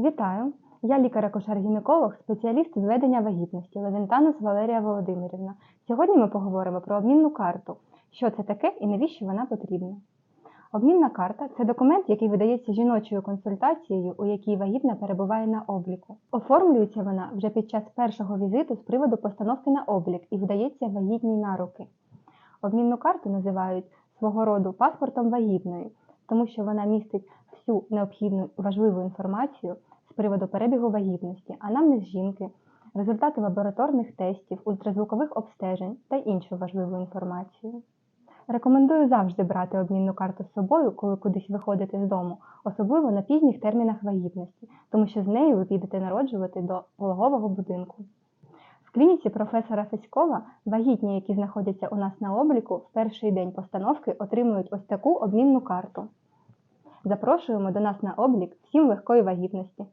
Вітаю! Я лікар-акушер-гінеколог, спеціаліст з ведення вагітності Левінтанус Валерія Володимирівна. Сьогодні ми поговоримо про обмінну карту. Що це таке і навіщо вона потрібна? Обмінна карта це документ, який видається жіночою консультацією, у якій вагітна перебуває на обліку. Оформлюється вона вже під час першого візиту з приводу постановки на облік і видається вагітній на руки. Обмінну карту називають свого роду паспортом вагітної, тому що вона містить всю необхідну важливу інформацію з приводу перебігу вагітності, анамнез жінки, результати лабораторних тестів, ультразвукових обстежень та іншу важливу інформацію. Рекомендую завжди брати обмінну карту з собою, коли кудись виходите з дому, особливо на пізніх термінах вагітності, тому що з нею ви підете народжувати до пологового будинку. В клініці професора Феськова вагітні, які знаходяться у нас на обліку, в перший день постановки отримують ось таку обмінну карту. Запрошуємо до нас на облік всім легкої вагітності.